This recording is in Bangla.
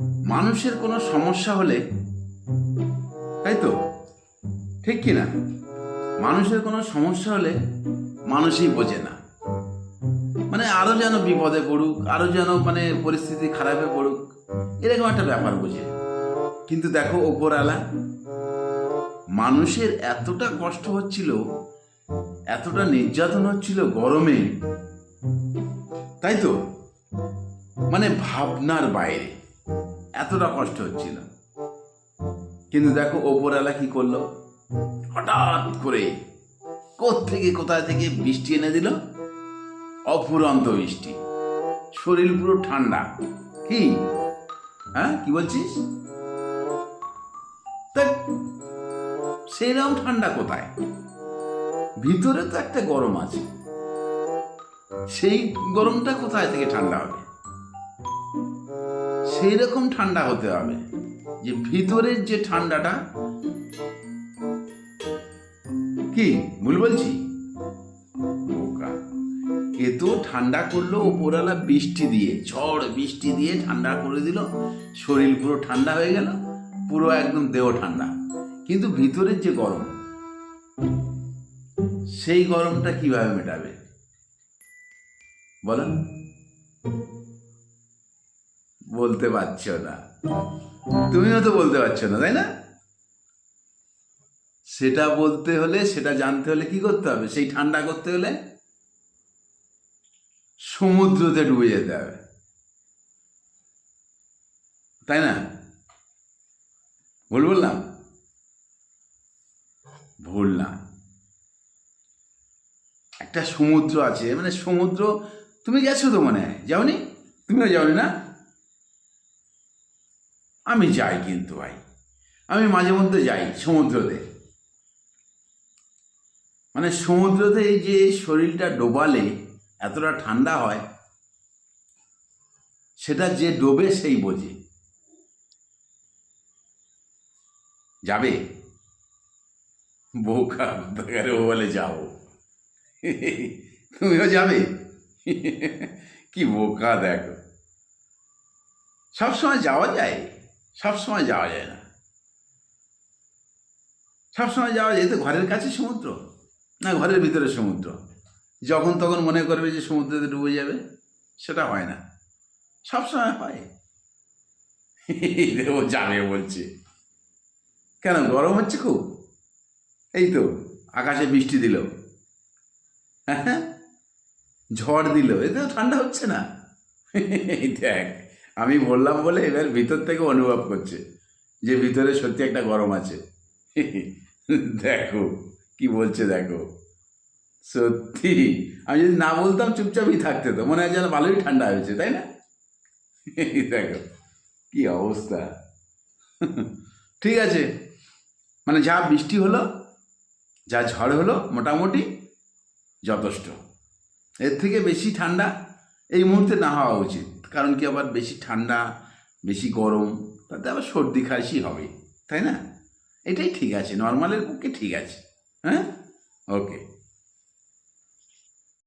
মানুষের কোনো সমস্যা হলে, তাই তো? ঠিক কি না মানুষের কোনো সমস্যা হলে মানুষই বোঝে না। মানে আরও যেন বিপদে পড়ুক, আরও যেন মানে পরিস্থিতি খারাপে পড়ুক, এরকম একটা ব্যাপার বোঝে। কিন্তু দেখো, ওপরওয়ালা, মানুষের এতটা কষ্ট হচ্ছিল, এতটা নির্যাতন হচ্ছিল গরমে, তাই তো? মানে ভাবনার বাইরে। এতটা কষ্ট হচ্ছিল। কিন্তু দেখো ওপরওয়ালা কি করল? হঠাৎ করে থেকে কোথায় থেকে বৃষ্টি এনে দিল? অফুরন্ত বৃষ্টি। শরীর পুরো ঠান্ডা। কি? হ্যাঁ কি বলছিস? ধ্যাৎ, সেইরকম ঠান্ডা কোথায়? ভিতরে তো একটা গরম আছে। সেই গরমটা কোথায় থেকে ঠান্ডা হবে? সেই রকম ঠান্ডা হতে হবে যে ভিতরের যে ঠান্ডাটা কি ভুল বলছি? বোকা। এ তো ঠান্ডা করল ওপরওয়ালা বৃষ্টি দিয়ে, ঝড় বৃষ্টি দিয়ে ঠান্ডা করে দিল, শরীর পুরো ঠান্ডা হয়ে গেল, পুরো একদম দেহ ঠান্ডা। কিন্তু ভিতরের যে গরম, সেই গরমটা কীভাবে মেটাবে? বলেন। বলতে পারছ না। তুমিও তো বলতে পারছ না, তাই না? সেটা বলতে হলে, সেটা জানতে হলে কি করতে হবে? সেই ঠান্ডা করতে হলে সমুদ্রতে ডুবে যেতে হবে। তাই না? ভুল বললাম? ভুল না। একটা সমুদ্র আছে মানে সমুদ্র, তুমি গেছো তো মনে হয়? যাওনি? তুমিও যাওনি না? আমি যাই কিন্তু ভাই। আমি মাঝে মধ্যে যাই সমুদ্রতে। মানে সমুদ্রতে যে শরীরটা ডোবালে, এতটা ঠান্ডা হয়, সেটা যে ডোবে সেই বোঝে। যাবে? বোকা বেকারে ও বলে যাও। তুমিও যাবে? কি বোকা, দেখো। সবসময় যাওয়া যায়। সবসময় যাওয়া যায় না। সবসময় যাওয়া যায়। তো ঘরের কাছে সমুদ্র, না ঘরের ভিতরে সমুদ্র। যখন তখন মনে করবে যে সমুদ্রতে ডুবে যাবে, সেটা হয় না। সবসময় হয়। ও যাবে বলছে। কেন, গরম হচ্ছে খুব? এই তো, আকাশে বৃষ্টি দিল। হ্যাঁ ঝড় দিল। এতে ঠান্ডা হচ্ছে না। দেখ। আমি বললাম বলে এবার ভিতর থেকে অনুভব করছে যে ভিতরে সত্যি একটা গরম আছে। দেখো, কি বলছে দেখো। সত্যি? আমি যদি না বলতাম চুপচাপই থাকতে তো, মনে হয় যেন ভালোই ঠান্ডা হয়েছে, তাই না? দেখো, কি অবস্থা। ঠিক আছে মানে যা বৃষ্টি হলো, যা ঝড় হলো, মোটামুটি যথেষ্ট। এর থেকে বেশি ঠান্ডা এই মুহূর্তে না হওয়া উচিত। কারণ কি আবার বেশি ঠান্ডা, বেশি গরম, তাতে আবার সর্দি খাসি হবে, তাই না? এটাই ঠিক আছে নর্মালের পক্ষে ঠিক আছে হ্যাঁ? ওকে